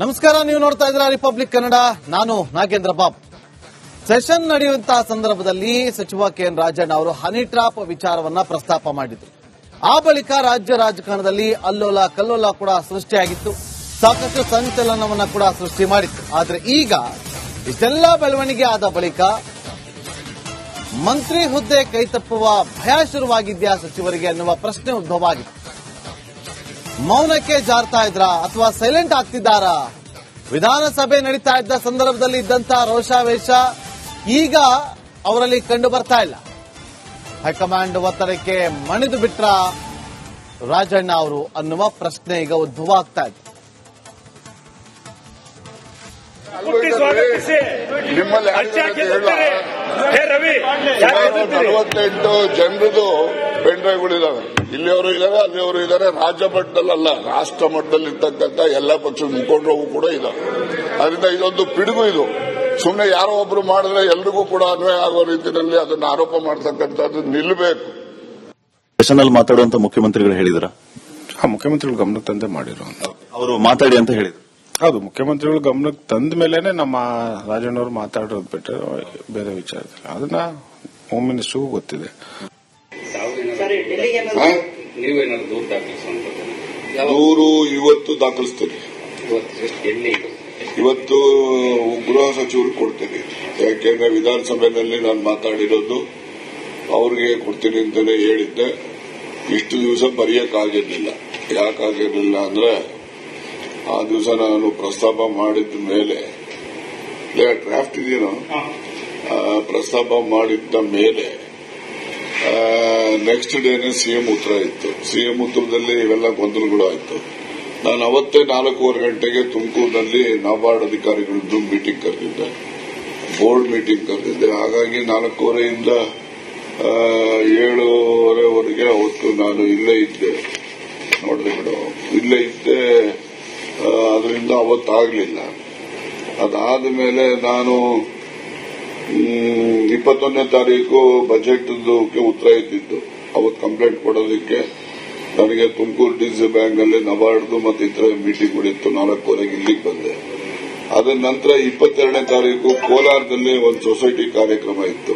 ನಮಸ್ಕಾರ, ನೀವು ನೋಡ್ತಾ ಇದ್ದೀರಾ ರಿಪಬ್ಲಿಕ್ ಕನ್ನಡ ನಾನು ನಾಗೇಂದ್ರ ಬಾಬ್. ಸೆಷನ್ ನಡೆಯುವಂತಹ ಸಂದರ್ಭದಲ್ಲಿ ಸಚಿವ ಕೆ ಎನ್ ರಾಜಣ್ಣ ಅವರು ಹನಿ ಟ್ರಾಪ್ ವಿಚಾರವನ್ನ ಪ್ರಸ್ತಾಪ ಮಾಡಿದ್ರು. ಆ ಬಳಿಕ ರಾಜ್ಯ ರಾಜಕಾರಣದಲ್ಲಿ ಅಲ್ಲೋಲ ಕಲ್ಲೋಲ ಕೂಡ ಸೃಷ್ಟಿಯಾಗಿತ್ತು. ಸಾಕಷ್ಟು ಸಂಚಲನವನ್ನ ಕೂಡ ಸೃಷ್ಟಿ ಮಾಡಿತ್ತು. ಆದ್ರೆ ಈಗ ಇಷ್ಟೆಲ್ಲ ಬೆಳವಣಿಗೆ ಆದ ಬಳಿಕ ಮಂತ್ರಿ ಹುದ್ದೆ ಕೈತಪ್ಪುವ ಭಯ ಶುರುವಾಗಿದ್ಯಾ ಸಚಿವರಿಗೆ ಅನ್ನುವ ಪ್ರಶ್ನೆ ಉದ್ಭವ ಆಗಿದೆ. ಮೌನಕ್ಕೆ ಜಾರ್ತಾ ಇದ್ರ ಅಥವಾ ಸೈಲೆಂಟ್ ಆಗ್ತಿದ್ದಾರಾ? ವಿಧಾನಸಭೆ ನಡೀತಾ ಇದ್ದ ಸಂದರ್ಭದಲ್ಲಿ ಇದ್ದಂತ ರೋಷಾವೇಶ ಈಗ ಅವರಲ್ಲಿ ಕಂಡು ಬರ್ತಾ ಇಲ್ಲ. ಹೈಕಮಾಂಡ್ ಒತ್ತಡಕ್ಕೆ ಮಣಿದು ಬಿಟ್ರ ರಾಜಣ್ಣ ಅವರು ಅನ್ನುವ ಪ್ರಶ್ನೆ ಈಗ ಉದ್ಭವ ಆಗ್ತಾ ಇದೆ? ನಲವತ್ತೆಂಟು ಜನರದು ಪೆನ್ ಡ್ರೈವ್ಗಳಿದಾವೆ ಇಲ್ಲಿಯವರು ಇದ್ದಾರೆ ಅಲ್ಲಿಯವರು ಇದ್ದಾರೆ ರಾಜ್ಯ ಮಟ್ಟದಲ್ಲ ರಾಷ್ಟ್ರ ಮಟ್ಟದಲ್ಲಿ ಇರ್ತಕ್ಕಂಥ ಎಲ್ಲ ಪಕ್ಷದ ಮುಖಂಡರು ಕೂಡ ಇದ್ದಾರೆ ಅದರಿಂದ ಇದೊಂದು ಪಿಡುಗು ಇದು. ಸುಮ್ಮನೆ ಯಾರೋ ಒಬ್ರು ಮಾಡಿದ್ರೆ ಎಲ್ರಿಗೂ ಕೂಡ ಅನ್ವಯ ಆಗೋ ರೀತಿಯಲ್ಲಿ ಅದನ್ನ ಆರೋಪ ಮಾಡತಕ್ಕಂಥದ್ದು ನಿಲ್ಲಬೇಕು ಸೆಷನ್ನಲ್ಲಿ ಮಾತಾಡುವಂತ ಮುಖ್ಯಮಂತ್ರಿಗಳು ಹೇಳಿದ್ರ? ಮುಖ್ಯಮಂತ್ರಿಗಳು ಗಮನಕ್ಕೆ ತಂದೆ ಮಾಡಿರೋ ಅವರು ಮಾತಾಡಿ ಅಂತ ಹೇಳಿದ್ರು. ಹೌದು ಮುಖ್ಯಮಂತ್ರಿಗಳು ಗಮನಕ್ಕೆ ತಂದ ಮೇಲೆನೆ ನಮ್ಮ ರಾಜಣ್ಣವರು ಮಾತಾಡೋದು ಬಿಟ್ಟರೆ ಬೇರೆ ವಿಚಾರ ಅದನ್ನ ಹೋಮ್ ಮಿನಿಸ್ಟರ್ಗೂ ಗೊತ್ತಿದೆ? ನೀವೇನಾದ್ರು ದೂರು ದಾಖಲಿಸುವಂತ ದೂರು ಇವತ್ತು ದಾಖಲಿಸ್ತೇನೆ ಇವತ್ತು ಎಲ್ಲಿ ಇವತ್ತು ಗೃಹ ಸಚಿವರು ಕೊಡ್ತೇನೆ. ಯಾಕೆಂದ್ರೆ ವಿಧಾನಸಭೆಯಲ್ಲಿ ನಾನು ಮಾತಾಡಿರೋದು ಅವ್ರಿಗೆ ಕೊಡ್ತೀನಿ ಅಂತಲೇ ಹೇಳಿದ್ದೆ. ಇಷ್ಟು ದಿವಸ ಬರೆಯಕ್ಕಾಗಿರಲಿಲ್ಲ. ಯಾಕಾಗಿರ್ಲಿಲ್ಲ ಅಂದ್ರೆ ಆ ದಿವಸ ನಾನು ಪ್ರಸ್ತಾಪ ಮಾಡಿದ ಮೇಲೆ ಡ್ರಾಫ್ಟ್ ಇದೆಯೋ ಆ, ಪ್ರಸ್ತಾಪ ಮಾಡಿದ್ದ ಮೇಲೆ ನೆಕ್ಸ್ಟ್ ಡೇನೆ ಸಿಎಂ ಉತ್ತರ ಇತ್ತು. ಸಿಎಂ ಉತ್ತರದಲ್ಲಿ ಇವೆಲ್ಲ ಗೊಂದಲಗಳು ಆಯಿತು. ನಾನು ಅವತ್ತೇ ನಾಲ್ಕೂವರೆ ಗಂಟೆಗೆ ತುಮಕೂರಿನಲ್ಲಿ ನಾಬಾರ್ಡ್ ಅಧಿಕಾರಿಗಳದ್ದು ಮೀಟಿಂಗ್ ಕರೆದಿದ್ದೆ. ಬೋರ್ಡ್ ಮೀಟಿಂಗ್ ಕರೆದಿದ್ದೆ. ಹಾಗಾಗಿ ನಾಲ್ಕೂವರೆಯಿಂದ ಏಳೂವರೆವರೆಗೆ ಅವತ್ತು ನಾನು ಇಲ್ಲೇ ಇದ್ದೆ. ನೋಡಿದೆ ಬಿಡು. ಇಲ್ಲೇ ಇದ್ದೆ ಅದರಿಂದ ಅವತ್ತಾಗಲಿಲ್ಲ. ಅದಾದ ಮೇಲೆ ನಾನು ಇಪ್ಪತ್ತೊಂದನೇ ತಾರೀಕು ಬಜೆಟ್ ಉತ್ತರ ಇದ್ದಿದ್ದು. ಅವತ್ತು ಕಂಪ್ಲೇಂಟ್ ಕೊಡೋದಕ್ಕೆ ನನಗೆ ತುಮಕೂರು ಡಿಸಿ ಬ್ಯಾಂಕ್ನಲ್ಲಿ ನಬಾರ್ಡ್ದು ಮತ್ತು ಇತರ ಮೀಟಿಂಗ್ಗಳಿತ್ತು ನಾಲ್ಕೂವರೆಗೆ ಇಲ್ಲಿಗೆ ಬಂದೆ. ಅದರ ನಂತರ ಇಪ್ಪತ್ತೆರಡನೇ ತಾರೀಕು ಕೋಲಾರದಲ್ಲಿ ಒಂದು ಸೊಸೈಟಿ ಕಾರ್ಯಕ್ರಮ ಇತ್ತು.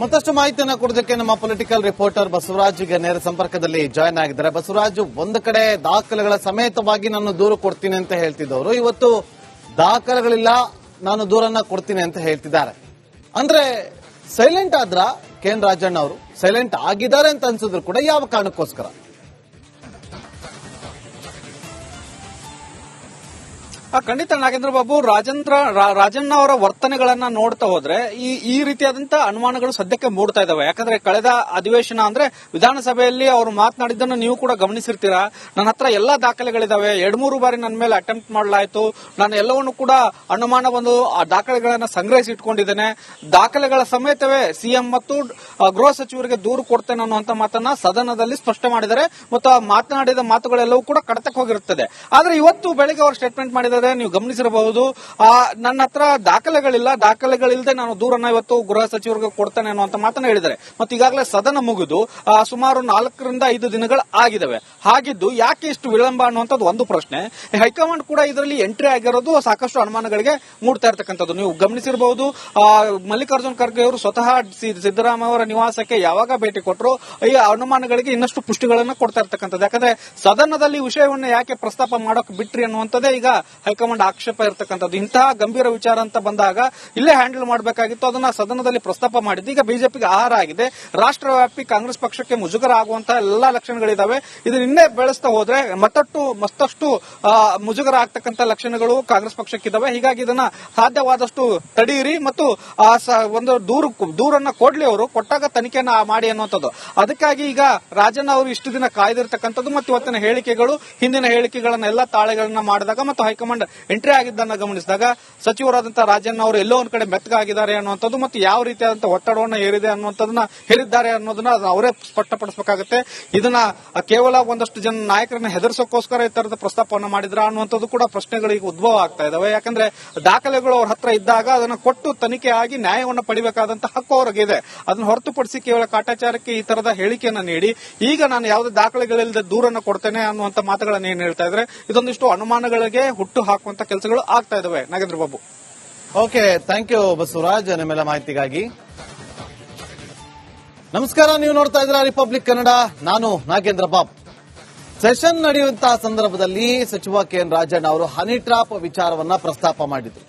ಮತ್ತಷ್ಟು ಮಾಹಿತಿಯನ್ನು ಕೊಡೋದಕ್ಕೆ ನಮ್ಮ ಪೊಲಿಟಿಕಲ್ ರಿಪೋರ್ಟರ್ ಬಸವರಾಜ್ ಈಗ ನೇರ ಸಂಪರ್ಕದಲ್ಲಿ ಜಾಯ್ನ್ ಆಗಿದ್ದಾರೆ. ಬಸವರಾಜ್, ಒಂದು ಕಡೆ ದಾಖಲೆಗಳ ಸಮೇತವಾಗಿ ನಾನು ದೂರು ಕೊಡ್ತೀನಿ ಅಂತ ಹೇಳ್ತಿದ್ದವರು. ಇವತ್ತು ದಾಖಲೆಗಳಿಲ್ಲ ನಾನು ದೂರನ್ನ ಕೊಡ್ತೀನಿ ಅಂತ ಹೇಳ್ತಿದ್ದಾರೆ. ಅಂದ್ರೆ ಸೈಲೆಂಟ್ ಆದ್ರ ಕೆ ಎನ್ ರಾಜಣ್ಣ ಅವರು ಸೈಲೆಂಟ್ ಆಗಿದ್ದಾರೆ ಅಂತ ಅನ್ಸಿದ್ರು ಕೂಡ ಯಾವ ಕಾರಣಕ್ಕೋಸ್ಕರ? ಖಂಡಿತ ನಾಗೇಂದ್ರ ಬಾಬು, ರಾಜೇಂದ್ರ ರಾಜಣ್ಣ ಅವರ ವರ್ತನೆಗಳನ್ನ ನೋಡ್ತಾ ಹೋದ್ರೆ ಈ ಈ ರೀತಿಯಾದಂತ ಅನುಮಾನಗಳು ಸದ್ಯಕ್ಕೆ ಮೂಡ್ತಾ ಇದಾವೆ. ಯಾಕಂದ್ರೆ ಕಳೆದ ಅಧಿವೇಶನ ಅಂದ್ರೆ ವಿಧಾನಸಭೆಯಲ್ಲಿ ಅವರು ಮಾತನಾಡಿದ್ದನ್ನು ನೀವು ಕೂಡ ಗಮನಿಸಿರ್ತೀರಾ? ನನ್ನ ಹತ್ರ ಎಲ್ಲಾ ದಾಖಲೆಗಳಿದಾವೆ. ಎರಡ್ ಮೂರು ಬಾರಿ ನನ್ನ ಮೇಲೆ ಅಟೆಂಪ್ಟ್ ಮಾಡಲಾಯಿತು. ನಾನು ಎಲ್ಲವನ್ನು ಕೂಡ ಅನುಮಾನ ಬಂದು ಆ ದಾಖಲೆಗಳನ್ನ ಸಂಗ್ರಹಿಸಿ ಇಟ್ಕೊಂಡಿದ್ದೇನೆ. ದಾಖಲೆಗಳ ಸಮೇತವೇ ಸಿಎಂ ಮತ್ತು ಗೃಹ ಸಚಿವರಿಗೆ ದೂರು ಕೊಡ್ತೇನೆ ಅನ್ನುವಂತ ಮಾತನ್ನ ಸದನದಲ್ಲಿ ಸ್ಪಷ್ಟ ಮಾಡಿದರೆ ಮತ್ತು ಮಾತನಾಡಿದ ಮಾತುಗಳೆಲ್ಲವೂ ಕೂಡ ಕಡತಕ್ಕೆ ಹೋಗಿರುತ್ತದೆ. ಆದ್ರೆ ಇವತ್ತು ಬೆಳಿಗ್ಗೆ ಅವರು ಸ್ಟೇಟ್ಮೆಂಟ್ ಮಾಡಿದ್ದಾರೆ ನೀವು ಗಮನಿಸಿರಬಹುದು ನನ್ನ ಹತ್ರ ದಾಖಲೆಗಳಿಲ್ಲ, ದಾಖಲೆಗಳಿಲ್ಲದೆ ನಾನು ದೂರನ್ನ ಇವತ್ತು ಗೃಹ ಸಚಿವರಿಗೆ ಕೊಡ್ತೇನೆ ಅನ್ನುವಂತ ಮಾತನ್ನ ಹೇಳಿದ್ದಾರೆ. ಮತ್ತೆ ಈಗಾಗಲೇ ಸದನ ಮುಗಿದು ಸುಮಾರು ನಾಲ್ಕರಿಂದ ಐದು ದಿನಗಳು ಆಗಿದ್ದಾವೆ. ಹಾಗಿದ್ದು ಯಾಕೆ ಇಷ್ಟು ವಿಳಂಬ ಅನ್ನುವಂಥದ್ದು ಒಂದು ಪ್ರಶ್ನೆ. ಹೈಕಮಾಂಡ್ ಕೂಡ ಇದರಲ್ಲಿ ಎಂಟ್ರಿ ಆಗಿರೋದು ಸಾಕಷ್ಟು ಅನುಮಾನಗಳಿಗೆ ಮೂಡ್ತಾ ಇರತಕ್ಕಂಥದ್ದು. ನೀವು ಗಮನಿಸಿರಬಹುದು ಮಲ್ಲಿಕಾರ್ಜುನ್ ಖರ್ಗೆ ಅವರು ಸ್ವತಃ ಸಿ- ಸಿದ್ದರಾಮಯ್ಯ ಅವರ ನಿವಾಸಕ್ಕೆ ಯಾವಾಗ ಭೇಟಿ ಕೊಟ್ಟರು ಈ ಅನುಮಾನಗಳಿಗೆ ಇನ್ನಷ್ಟು ಪುಷ್ಟಿಗಳನ್ನು ಕೊಡ್ತಾ ಇರ್ತಕ್ಕಂಥದ್ದು. ಯಾಕಂದ್ರೆ ಸದನದಲ್ಲಿ ವಿಷಯವನ್ನ ಯಾಕೆ ಪ್ರಸ್ತಾಪ ಮಾಡೋಕೆ ಬಿಟ್ರಿ ಅನ್ನುವಂಥದ್ದೇ ಈಗ ಹೈಕಮಾಂಡ್ ಆಕ್ಷೇಪ ಇರತಕ್ಕಂಥದ್ದು. ಇಂತಹ ಗಂಭೀರ ವಿಚಾರ ಅಂತ ಬಂದಾಗ ಇಲ್ಲೇ ಹ್ಯಾಂಡಲ್ ಮಾಡಬೇಕಾಗಿತ್ತು. ಅದನ್ನ ಸದನದಲ್ಲಿ ಪ್ರಸ್ತಾಪ ಮಾಡಿದ್ದು. ಈಗ ಬಿಜೆಪಿಗೆ ಆಹಾರ ಆಗಿದೆ. ರಾಷ್ಟ್ರವ್ಯಾಪಿ ಕಾಂಗ್ರೆಸ್ ಪಕ್ಷಕ್ಕೆ ಮುಜುಗರ ಆಗುವಂತಹ ಎಲ್ಲಾ ಲಕ್ಷಣಗಳಿದಾವೆ. ಇದನ್ನ ಇನ್ನೇ ಬೆಳೆಸ್ತಾ ಹೋದ್ರೆ ಮತ್ತಷ್ಟು ಮತ್ತಷ್ಟು ಮುಜುಗರ ಆಗ್ತಕ್ಕಂಥ ಲಕ್ಷಣಗಳು ಕಾಂಗ್ರೆಸ್ ಪಕ್ಷಕ್ಕಿದ್ದಾವೆ ಹೀಗಾಗಿ ಇದನ್ನ ಸಾಧ್ಯವಾದಷ್ಟು ತಡೆಯಿರಿ ಮತ್ತು ಒಂದು ದೂರು, ದೂರನ್ನ ಕೊಡ್ಲಿ ಅವರು. ಕೊಟ್ಟಾಗ ತನಿಖೆಯನ್ನ ಮಾಡಿ ಅನ್ನುವಂಥದ್ದು. ಅದಕ್ಕಾಗಿ ಈಗ ರಾಜಣ್ಣ ಅವರು ಇಷ್ಟು ದಿನ ಕಾಯ್ದಿರ್ತಕ್ಕಂಥದ್ದು ಮತ್ತು ಇವತ್ತಿನ ಹೇಳಿಕೆಗಳು, ಹಿಂದಿನ ಹೇಳಿಕೆಗಳನ್ನ ಎಲ್ಲ ತಾಳೆಗಳನ್ನ ಮಾಡಿದಾಗ ಮತ್ತು ಹೈಕಮಾಂಡ್ ಎಂಟ್ರಿ ಆಗಿದ್ದನ್ನ ಗಮನಿಸಿದಾಗ ಸಚಿವರಾದಂತಹ ರಾಜಣ್ಣ ಅವರು ಎಲ್ಲೋ ಒಂದ್ ಕಡೆ ಮೆತ್ತಗಾಗಿದ್ದಾರೆ ಅನ್ನುವಂಥದ್ದು ಮತ್ತು ಯಾವ ರೀತಿಯಾದಂತಹ ಒತ್ತಡವನ್ನ ಹೇರಿದೆ ಅನ್ನುವಂಥದ್ದನ್ನ ಹೇರಿದ್ದಾರೆ ಅನ್ನೋದನ್ನ ಅವರೇ ಸ್ಪಷ್ಟಪಡಿಸಬೇಕಾಗುತ್ತೆ. ಇದನ್ನ ಕೇವಲ ಒಂದಷ್ಟು ಜನ ನಾಯಕರನ್ನ ಹೆದರಿಸೋಕ್ಕೋಸ್ಕರ ಈ ತರದ ಪ್ರಸ್ತಾಪವನ್ನು ಮಾಡಿದ್ರ ಅನ್ನುವಂಥದ್ದು ಕೂಡ ಪ್ರಶ್ನೆಗಳಿಗೆ ಉದ್ಭವ ಆಗ್ತಾ ಇದಾವೆ. ಯಾಕಂದ್ರೆ ದಾಖಲೆಗಳು ಅವ್ರ ಹತ್ರ ಇದ್ದಾಗ ಅದನ್ನ ಕೊಟ್ಟು ತನಿಖೆ ಆಗಿ ನ್ಯಾಯವನ್ನ ಪಡಿಬೇಕಾದಂತಹ ಹಕ್ಕು ಅವ್ರಿಗಿದೆ ಅದನ್ನ ಹೊರತುಪಡಿಸಿ ಕೇವಲ ಕಾಟಾಚಾರಕ್ಕೆ ಈ ತರದ ಹೇಳಿಕೆಯನ್ನು ನೀಡಿ, ಈಗ ನಾನು ಯಾವುದೇ ದಾಖಲೆಗಳಿಲ್ಲದೆ ದೂರನ್ನ ಕೊಡ್ತೇನೆ ಅನ್ನುವಂತ ಮಾತುಗಳನ್ನ ಏನ್ ಹೇಳ್ತಾ ಇದ್ರೆ, ಇದೊಂದಿಷ್ಟು ಅನುಮಾನಗಳಿಗೆ ಹುಟ್ಟು ಹಾಕುವಂತ ಕೆಲಸಗಳು ಆಗ್ತಾ ಇದಾವೆ, Nagendra Babu. Okay thank you Basavaraj ನಿಮ್ಮೆಲ್ಲ ಮಾಹಿತಿಗಾಗಿ. ನಮಸ್ಕಾರ, ನೀವು ನೋಡ್ತಾ ಇದ್ರ ರಿಪಬ್ಲಿಕ್ ಕನ್ನಡ ನಾನು ನಾಗೇಂದ್ರ ಬಾಬ್. ಸೆಷನ್ ನಡೆಯುವಂತಹ ಸಂದರ್ಭದಲ್ಲಿ ಸಚಿವ ಕೆ ಎನ್ ರಾಜಣ್ಣ ಅವರು ಹನಿ ಟ್ರಾಪ್ ವಿಚಾರವನ್ನ ಪ್ರಸ್ತಾಪ ಮಾಡಿದ್ರು.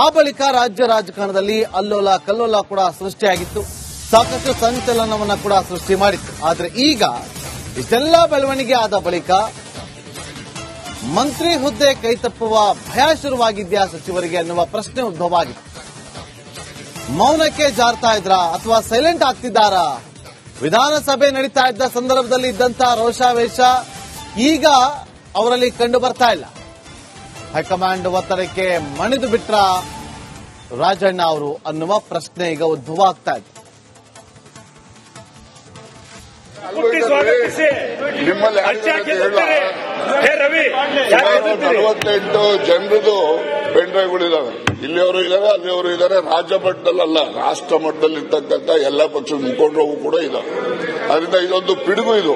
ಆ ಬಳಿಕ ರಾಜ್ಯ ರಾಜಕಾರಣದಲ್ಲಿ ಅಲ್ಲೋಲ ಕಲ್ಲೋಲ ಕೂಡ ಸೃಷ್ಟಿಯಾಗಿತ್ತು. ಸಾಕಷ್ಟು ಸಂಚಲನವನ್ನ ಕೂಡ ಸೃಷ್ಟಿ ಮಾಡಿತ್ತು. ಆದ್ರೆ ಈಗ, ಇಷ್ಟೆಲ್ಲ ಬೆಳವಣಿಗೆ ಆದ ಬಳಿಕ ಮಂತ್ರಿ ಹುದ್ದೆ ಕೈತಪ್ಪುವ ಭಯ ಶುರುವಾಗಿದ್ಯಾ ಸಚಿವರಿಗೆ ಅನ್ನುವ ಪ್ರಶ್ನೆ ಉದ್ಭವ ಆಗಿದೆ ಮೌನಕ್ಕೆ ಜಾರ್ತಾ ಇದ್ರ ಅಥವಾ ಸೈಲೆಂಟ್ ಆಗ್ತಿದ್ದಾರಾ? ವಿಧಾನಸಭೆ ನಡೀತಾ ಇದ್ದ ಸಂದರ್ಭದಲ್ಲಿ ಇದ್ದಂತಹ ರೋಷಾವೇಶ ಈಗ ಅವರಲ್ಲಿ ಕಂಡು ಬರ್ತಾ ಇಲ್ಲ. ಹೈಕಮಾಂಡ್ ಒತ್ತಡಕ್ಕೆ ಮಣಿದು ಬಿಟ್ರ ರಾಜಣ್ಣ ಅವರು ಅನ್ನುವ ಪ್ರಶ್ನೆ ಈಗ ಉದ್ಭವ ಆಗ್ತಾ ಇದೆ. ನಿಮ್ಮಲ್ಲಿ ನಲವತ್ತೆಂಟು ಜನರದು ಪೆಂಡ್ರೈವ್ಗಳಿದ್ದಾವೆ ಇಲ್ಲಿಯವರು ಇದಾರೆ ಅಲ್ಲಿಯವರು ಇದ್ದಾರೆ ರಾಜ್ಯ ಮಟ್ಟದಲ್ಲ ರಾಷ್ಟ್ರ ಮಟ್ಟದಲ್ಲಿ ಇರ್ತಕ್ಕಂಥ ಎಲ್ಲ ಪಕ್ಷದ ಮುಖಂಡರು ಕೂಡ ಇದಾವೆ. ಅದರಿಂದ ಇದೊಂದು ಪಿಡುಗು ಇದು.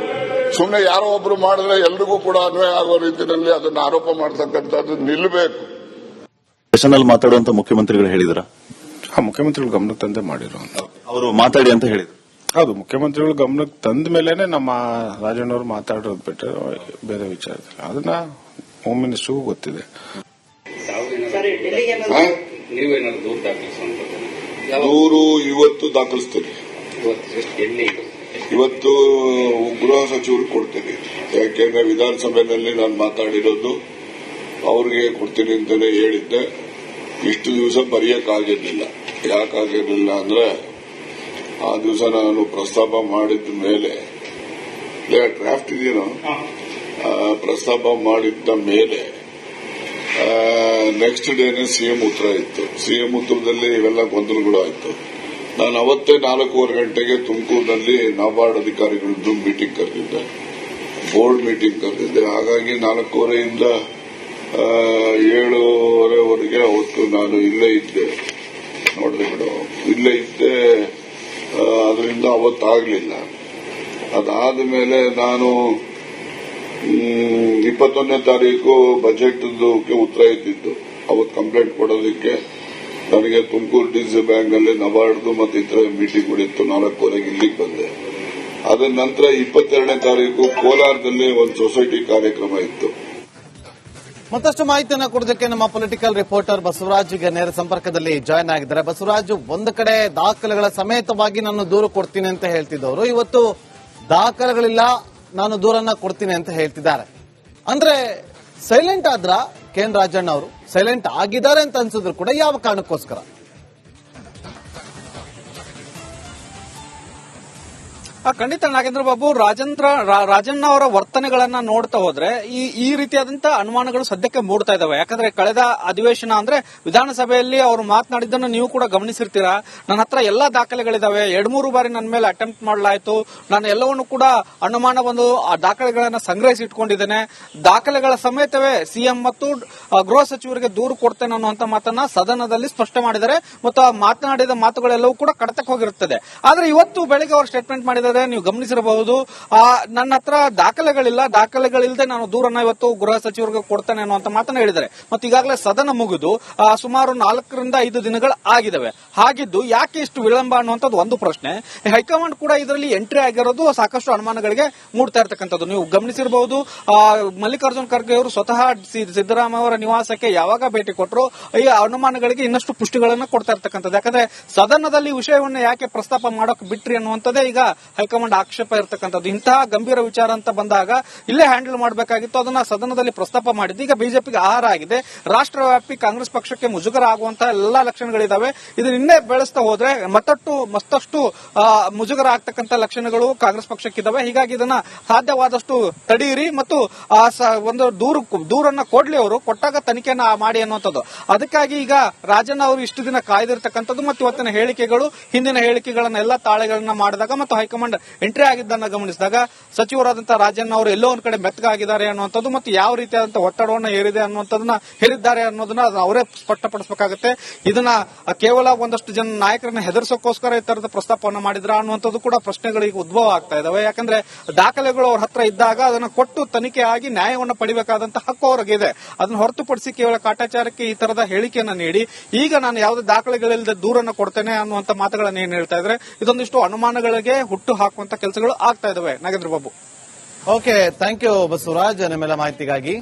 ಸುಮ್ಮನೆ ಯಾರೋ ಒಬ್ರು ಮಾಡಿದ್ರೆ ಎಲ್ರಿಗೂ ಕೂಡ ಅನ್ವಯ ಆಗೋ ರೀತಿಯಲ್ಲಿ ಅದನ್ನು ಆರೋಪ ಮಾಡತಕ್ಕಂಥದ್ದು ನಿಲ್ಲಬೇಕು ಮಾತಾಡುವಂತ ಮುಖ್ಯಮಂತ್ರಿಗಳು ಹೇಳಿದ್ರ? ಆ ಮುಖ್ಯಮಂತ್ರಿಗಳು ಗಮನಕ್ಕೆ ತಂದೆ ಮಾಡಿರೋ ಅವರು ಮಾತಾಡಿ ಅಂತ ಹೇಳಿದ್ರು. ಹೌದು ಮುಖ್ಯಮಂತ್ರಿಗಳು ಗಮನಕ್ಕೆ ತಂದ ಮೇಲೆನೆ ನಮ್ಮ ರಾಜಣ್ಣವರು ಮಾತಾಡೋದು ಬಿಟ್ಟರೆ ಬೇರೆ ವಿಚಾರ. ಅದನ್ನ ಹೋಮ್ ಮಿನಿಸ್ಟರ್ಗೂ ಗೊತ್ತಿದೆ. ದೂರು ಇವತ್ತು ದಾಖಲಿಸ್ತೇನೆ ಇವತ್ತು ಎಷ್ಟು ಇವತ್ತು ಗೃಹ ಸಚಿವರು ಕೊಡ್ತೀನಿ ಯಾಕೆಂದ್ರೆ ವಿಧಾನಸಭೆಯಲ್ಲಿ ನಾನು ಮಾತಾಡಿರೋದು ಅವ್ರಿಗೆ ಕೊಡ್ತೀನಿ ಅಂತಲೇ ಹೇಳಿದ್ದೆ. ಇಷ್ಟು ದಿವಸ ಬರೆಯಕ್ಕಾಗಿರ್ಲಿಲ್ಲ ಯಾಕಾಗಿರ್ಲಿಲ್ಲ ಅಂದ್ರೆ ಆ ದಿವಸ ನಾನು ಪ್ರಸ್ತಾಪ ಮಾಡಿದ ಮೇಲೆ ಡ್ರಾಫ್ಟ್ ಇದೆಯೋ ಆ, ಪ್ರಸ್ತಾಪ ಮಾಡಿದ್ದ ಮೇಲೆ ನೆಕ್ಸ್ಟ್ ಡೇನೆ ಸಿಎಂ ಉತ್ತರ ಇತ್ತು. ಸಿಎಂ ಉತ್ತರದಲ್ಲಿ ಇವೆಲ್ಲ ಗೊಂದಲಗಳು ಆಯ್ತು. ನಾನು ಅವತ್ತೇ ನಾಲ್ಕೂವರೆ ಗಂಟೆಗೆ ತುಮಕೂರಿನಲ್ಲಿ ನಾಬಾರ್ಡ್ ಅಧಿಕಾರಿಗಳದ್ದು ಮೀಟಿಂಗ್ ಕರೆದಿದ್ದೆ. ಬೋರ್ಡ್ ಮೀಟಿಂಗ್ ಕರೆದಿದ್ದೆ. ಹಾಗಾಗಿ ನಾಲ್ಕೂವರೆಯಿಂದ ಏಳೂವರೆವರೆಗೆ ಅವತ್ತು ನಾನು ಇಲ್ಲೇ ಇದ್ದೆ. ನೋಡಿದೆ ಬಿಡು. ಇಲ್ಲೇ ಇದ್ದೆ ಅದರಿಂದ ಅವತ್ತಾಗಲಿಲ್ಲ. ಅದಾದ ಮೇಲೆ ನಾನು ಇಪ್ಪತ್ತೊಂದನೇ ತಾರೀಕು ಬಜೆಟ್ ಉತ್ತರ ಇದ್ದಿದ್ದು. ಅವತ್ತು ಕಂಪ್ಲೇಂಟ್ ಕೊಡೋದಕ್ಕೆ ನನಗೆ ತುಮಕೂರು ಡಿಸಿ ಬ್ಯಾಂಕ್ ಅಲ್ಲಿ ನಬಾರ್ಡ್ದು ಮತ್ತೆ ಇತರ ಮೀಟಿಂಗ್ಗಳಿತ್ತು. ನಾಲ್ಕೂವರೆಗೆ ಇಲ್ಲಿಗೆ ಬಂದೆ. ಅದರ ನಂತರ ಇಪ್ಪತ್ತೆರಡನೇ ತಾರೀಕು ಕೋಲಾರದಲ್ಲಿ ಒಂದು ಸೊಸೈಟಿ ಕಾರ್ಯಕ್ರಮ ಇತ್ತು. ಮತ್ತಷ್ಟು ಮಾಹಿತಿಯನ್ನು ಕೊಡೋದಕ್ಕೆ ನಮ್ಮ ಪೊಲಿಟಿಕಲ್ ರಿಪೋರ್ಟರ್ ಬಸವರಾಜ್ ಈಗ ನೇರ ಸಂಪರ್ಕದಲ್ಲಿ ಜಾಯ್ನ್ ಆಗಿದ್ದಾರೆ. ಬಸವರಾಜ್, ಒಂದು ಕಡೆ ದಾಖಲೆಗಳ ಸಮೇತವಾಗಿ ನಾನು ದೂರು ಕೊಡ್ತೀನಿ ಅಂತ ಹೇಳ್ತಿದ್ದವರು. ಇವತ್ತು ದಾಖಲೆಗಳಿಲ್ಲ, ನಾನು ದೂರನ್ನ ಕೊಡ್ತೀನಿ ಅಂತ ಹೇಳ್ತಿದ್ದಾರೆ. ಅಂದ್ರೆ ಸೈಲೆಂಟ್ ಆದ್ರ ಕೆ ರಾಜಣ್ಣ ಅವರು ಸೈಲೆಂಟ್ ಆಗಿದ್ದಾರೆ ಅಂತ ಅನ್ಸಿದ್ರು ಕೂಡ ಯಾವ ಕಾರಣಕ್ಕೋಸ್ಕರ? ಖಂಡಿತ ನಾಗೇಂದ್ರ ಬಾಬು, ರಾಜೇಂದ್ರ ರಾಜಣ್ಣ ಅವರ ವರ್ತನೆಗಳನ್ನ ನೋಡ್ತಾ ಹೋದ್ರೆ ಈ ಈ ರೀತಿಯಾದಂತ ಅನುಮಾನಗಳು ಸದ್ಯಕ್ಕೆ ಮೂಡ್ತಾ ಇದಾವೆ. ಯಾಕಂದ್ರೆ ಕಳೆದ ಅಧಿವೇಶನ ಅಂದ್ರೆ ವಿಧಾನಸಭೆಯಲ್ಲಿ ಅವರು ಮಾತನಾಡಿದ್ದನ್ನು ನೀವು ಕೂಡ ಗಮನಿಸಿರ್ತೀರಾ? ನನ್ನ ಹತ್ರ ಎಲ್ಲಾ ದಾಖಲೆಗಳಿದಾವೆ. ಎರಡ್ ಮೂರು ಬಾರಿ ನನ್ನ ಮೇಲೆ ಅಟೆಂಪ್ಟ್ ಮಾಡಲಾಯಿತು. ನಾನು ಎಲ್ಲವನ್ನು ಕೂಡ ಅನುಮಾನ ಒಂದು ಆ ದಾಖಲೆಗಳನ್ನ ಸಂಗ್ರಹಿಸಿ ಇಟ್ಕೊಂಡಿದ್ದೇನೆ ದಾಖಲೆಗಳ ಸಮೇತವೇ ಸಿಎಂ ಮತ್ತು ಗೃಹ ಸಚಿವರಿಗೆ ದೂರು ಕೊಡ್ತೇನೆ ಅನ್ನುವಂತ ಮಾತನ್ನ ಸದನದಲ್ಲಿ ಸ್ಪಷ್ಟ ಮಾಡಿದರೆ ಮತ್ತು ಮಾತನಾಡಿದ ಮಾತುಗಳೆಲ್ಲವೂ ಕೂಡ ಕಡತಕ್ಕೆ ಹೋಗಿರುತ್ತದೆ. ಆದ್ರೆ ಇವತ್ತು ಬೆಳಿಗ್ಗೆ ಅವರು ಸ್ಟೇಟ್ಮೆಂಟ್ ಮಾಡಿದ್ದಾರೆ ನೀವು ಗಮನಿಸಿರಬಹುದು ಆ, ನನ್ನ ಹತ್ರ ದಾಖಲೆಗಳಿಲ್ಲ ದಾಖಲೆಗಳಿಲ್ಲದೆ ನಾನು ದೂರನ್ನ ಇವತ್ತು ಗೃಹ ಸಚಿವರಿಗೆ ಕೊಡ್ತೇನೆ ಅನ್ನುವಂತ ಮಾತನ್ನ ಹೇಳಿದ್ದಾರೆ. ಮತ್ತೆ ಈಗಾಗಲೇ ಸದನ ಮುಗಿದು ಸುಮಾರು ನಾಲ್ಕರಿಂದ ಐದು ದಿನಗಳು ಆಗಿದಾವೆ. ಹಾಗಿದ್ದು ಯಾಕೆ ಇಷ್ಟು ವಿಳಂಬ ಅನ್ನುವಂಥದ್ದು ಒಂದು ಪ್ರಶ್ನೆ. ಹೈಕಮಾಂಡ್ ಕೂಡ ಇದರಲ್ಲಿ ಎಂಟ್ರಿ ಆಗಿರೋದು ಸಾಕಷ್ಟು ಅನುಮಾನಗಳಿಗೆ ಮೂಡ್ತಾ ಇರತಕ್ಕಂಥದ್ದು. ನೀವು ಗಮನಿಸಿರಬಹುದು ಮಲ್ಲಿಕಾರ್ಜುನ್ ಖರ್ಗೆ ಅವರು ಸ್ವತಃ ಸಿದ್ದರಾಮ ಸಿದ್ದರಾಮಯ್ಯ ಅವರ ನಿವಾಸಕ್ಕೆ ಯಾವಾಗ ಭೇಟಿ ಕೊಟ್ಟರು ಈ ಅನುಮಾನಗಳಿಗೆ ಇನ್ನಷ್ಟು ಪುಷ್ಟಿಗಳನ್ನು ಕೊಡ್ತಾ ಇರ್ತಕ್ಕಂಥದ್ದು. ಯಾಕಂದ್ರೆ ಸದನದಲ್ಲಿ ವಿಷಯವನ್ನ ಯಾಕೆ ಪ್ರಸ್ತಾಪ ಮಾಡೋಕೆ ಬಿಟ್ರಿ ಅನ್ನುವಂಥದ್ದೇ ಈಗ ಹೈಕಮಾಂಡ್ ಆಕ್ಷೇಪ ಇರತಕ್ಕಂಥದ್ದು. ಇಂತಹ ಗಂಭೀರ ವಿಚಾರ ಅಂತ ಬಂದಾಗ ಇಲ್ಲೇ ಹ್ಯಾಂಡಲ್ ಮಾಡಬೇಕಾಗಿತ್ತು. ಅದನ್ನ ಸದನದಲ್ಲಿ ಪ್ರಸ್ತಾಪ ಮಾಡಿದ್ದು. ಈಗ ಬಿಜೆಪಿಗೆ ಆಹಾರ ಆಗಿದೆ. ರಾಷ್ಟ್ರವ್ಯಾಪಿ ಕಾಂಗ್ರೆಸ್ ಪಕ್ಷಕ್ಕೆ ಮುಜುಗರ ಆಗುವಂತಹ ಎಲ್ಲಾ ಲಕ್ಷಣಗಳಿದಾವೆ. ಇದು ಇನ್ನೇ ಬೆಳೆಸ್ತಾ ಹೋದ್ರೆ ಮತ್ತಷ್ಟು ಮತ್ತಷ್ಟು ಮುಜುಗರ ಆಗ್ತಕ್ಕಂಥ ಲಕ್ಷಣಗಳು ಕಾಂಗ್ರೆಸ್ ಪಕ್ಷಕ್ಕಿದ್ದಾವೆ ಹೀಗಾಗಿ ಇದನ್ನ ಸಾಧ್ಯವಾದಷ್ಟು ತಡೆಯಿರಿ ಮತ್ತು ಒಂದು ದೂರು, ದೂರನ್ನ ಕೊಡ್ಲಿ ಅವರು. ಕೊಟ್ಟಾಗ ತನಿಖೆಯನ್ನ ಮಾಡಿ ಅನ್ನುವಂಥದ್ದು. ಅದಕ್ಕಾಗಿ ಈಗ ರಾಜಣ್ಣ ಅವರು ಇಷ್ಟು ದಿನ ಕಾಯ್ದಿರ್ತಕ್ಕಂಥದ್ದು ಮತ್ತು ಇವತ್ತಿನ ಹೇಳಿಕೆಗಳು, ಹಿಂದಿನ ಹೇಳಿಕೆಗಳನ್ನ ಎಲ್ಲ ತಾಳೆಗಳನ್ನ ಮಾಡಿದಾಗ ಮತ್ತು ಹೈಕಮಾಂಡ್ ಎಂಟ್ರಿ ಆಗಿದ್ದನ್ನ ಗಮನಿಸಿದಾಗ ಸಚಿವರಾದಂತಹ ರಾಜಣ್ಣ ಅವರು ಎಲ್ಲೋ ಒಂದ್ ಕಡೆ ಮೆತ್ತಗಾಗಿದ್ದಾರೆ ಅನ್ನುವಂಥದ್ದು ಮತ್ತೆ ಯಾವ ರೀತಿಯಾದಂತಹ ಒತ್ತಡವನ್ನ ಹೇರಿದೆ ಅನ್ನುವಂಥದ್ದನ್ನ ಹೇಳಿದ್ದಾರೆ ಅನ್ನೋದನ್ನ ಅವರೇ ಸ್ಪಷ್ಟಪಡಿಸಬೇಕಾಗುತ್ತೆ. ಇದನ್ನ ಕೇವಲ ಒಂದಷ್ಟು ಜನ ನಾಯಕರನ್ನ ಹೆದರಿಸೋಕ್ಕೋಸ್ಕರ ಈ ತರದ ಪ್ರಸ್ತಾಪವನ್ನು ಮಾಡಿದ್ರ ಅನ್ನುವಂಥದ್ದು ಕೂಡ ಪ್ರಶ್ನೆಗಳಿಗೆ ಉದ್ಭವ ಆಗ್ತಾ ಇದಾವೆ. ಯಾಕಂದ್ರೆ ದಾಖಲೆಗಳು ಅವ್ರ ಹತ್ರ ಇದ್ದಾಗ ಅದನ್ನ ಕೊಟ್ಟು ತನಿಖೆ ಆಗಿ ನ್ಯಾಯವನ್ನು ಪಡಿಬೇಕಾದಂತಹ ಹಕ್ಕು ಇದೆ. ಅದನ್ನ ಹೊರತುಪಡಿಸಿ ಕೇವಲ ಕಾಟಾಚಾರಕ್ಕೆ ಈ ತರದ ಹೇಳಿಕೆಯನ್ನ ನೀಡಿ, ಈಗ ನಾನು ಯಾವುದೇ ದಾಖಲೆಗಳಿಲ್ಲದೆ ದೂರನ್ನ ಕೊಡ್ತೇನೆ ಅನ್ನುವಂತ ಮಾತುಗಳನ್ನ ಏನ್ ಹೇಳ್ತಾ ಇದ್ರೆ, ಇದೊಂದಿಷ್ಟು ಅನುಮಾನಗಳಿಗೆ ಹುಟ್ಟು ಹಾಕುವಂತ ಕೆಲಸಗಳು ಆಗ್ತಾ ಇದಾವೆ Nagendra Babu. Okay thank you Basavaraj ನಿಮ್ಮೆಲ್ಲ ಮಾಹಿತಿಗಾಗಿ.